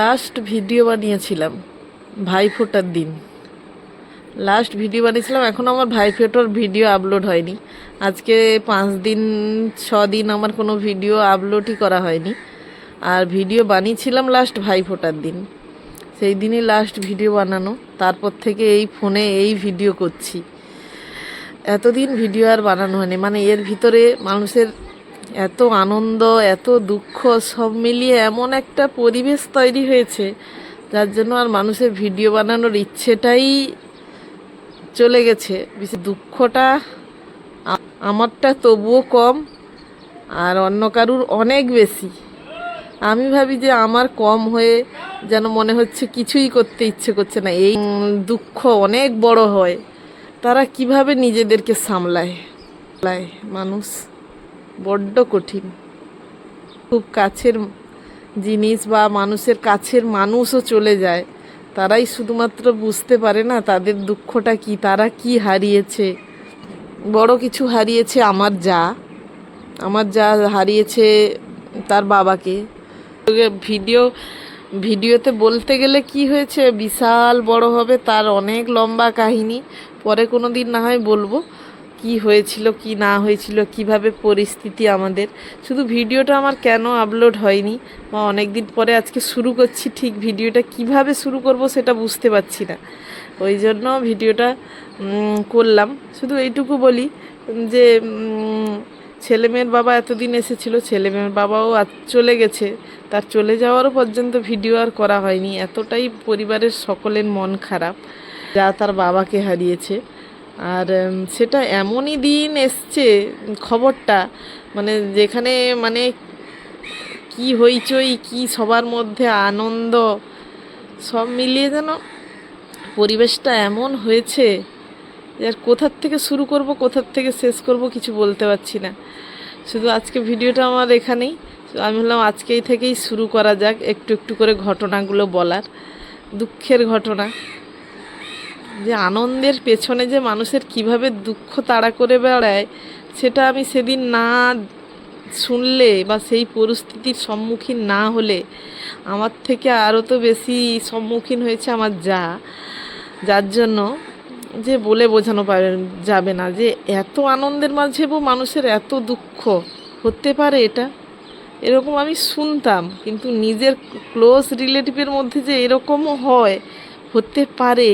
Last video বানিয়েছিলাম, ভাইফোঁটার দিন। Last video বানিয়েছিলাম এখনও আমার ভাইফোঁটার ভিডিও আপলোড হয়নি। আজকে পাঁচ দিন, ছ দিন আমার কোনো ভিডিও আপলোডই করা হয়নি। আর ভিডিও বানিয়েছিলাম লাস্ট ভাইফোঁটার দিন। সেই দিনই লাস্ট ভিডিও বানানো, তারপর থেকে এই ফোনে এই ভিডিও করছি। এতদিন ভিডিও আর বানানো হয়নি মানে এর ভিতরে মানুষের এত আনন্দ, এত দুঃখ, সব মিলিয়ে এমন একটা পরিবেশ তৈরি হয়েছে, যার জন্য আর মানুষের ভিডিও বানানোর ইচ্ছেটাই চলে গেছে। বিশেষ দুঃখটা আমারটা তবুও কম আর অন্য কারুর অনেক বেশি। আমি ভাবি যে আমার কম হয়ে যেন মনে হচ্ছে কিছুই করতে ইচ্ছে করছে না। এই দুঃখ অনেক বড় হয়। তারা কীভাবে নিজেদেরকে সামলায়? মানুষ বড্ড কঠিন। খুব কাছের জিনিস বা মানুষের কাছের মানুষও চলে যায়। তারাই শুধুমাত্র বুঝতে পারে না তাদের দুঃখটা কি, তারা কি হারিয়েছে। বড় কিছু হারিয়েছে আমার যা। আমার যা হারিয়েছে তার বাবাকে। ভিডিও, ভিডিওতে বলতে গেলে কি হয়েছে, বিশাল বড় হবে, তার অনেক লম্বা কাহিনী। পরে কোনো দিন না হয় বলব। কি হয়েছিল, কি না হয়েছিল, কীভাবে পরিস্থিতি আমাদের। শুধু ভিডিওটা আমার কেন আপলোড হয়নি, বা অনেক দিন পরে আজকে শুরু করছি, ঠিক ভিডিওটা কীভাবে শুরু করব সেটা বুঝতে পারছি না। ওই জন্য ভিডিওটা করলাম। শুধু এইটুকু বলি, যে ছেলেমেয়ের বাবা এতদিন এসেছিল ছেলেমেয়ের বাবাও আজ চলে গেছে। তার চলে যাওয়ারও পর্যন্ত ভিডিও আর করা হয়নি। এতটাই পরিবারের সকলের মন খারাপ, যা তার বাবাকে হারিয়েছে। আর সেটা এমনই দিন এসছে, খবরটা মানে যেখানে মানে কি হইচই, কি সবার মধ্যে আনন্দ, সব মিলিয়ে যেন পরিবেশটা এমন হয়েছে যে আর কোথার থেকে শুরু করব, কোথার থেকে শেষ করব কিছু বলতে পারছি না। শুধু আজকে ভিডিওটা আমার এখানেই। আমি ভাবলাম আজকেই থেকেই শুরু করা যাক, একটু একটু করে ঘটনাগুলো বলার, দুঃখের ঘটনা। যে আনন্দের পেছনে যে মানুষের কীভাবে দুঃখ তাড়া করে বেড়ায়, সেটা আমি সেদিন না শুনলে বা সেই পরিস্থিতির সম্মুখীন না হলে আমার থেকে আরও তো বেশি সম্মুখীন হয়েছে আমার যা। যার জন্য যে বলে বোঝানো পারে, যাবে না যে এত আনন্দের মাঝেও মানুষের এত দুঃখ হতে পারে এটা? এরকম আমি শুনতাম, কিন্তু নিজের ক্লোজ রিলেটিভের মধ্যে যে এরকমও হয়, হতে পারে।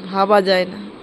ভাবা যায় না।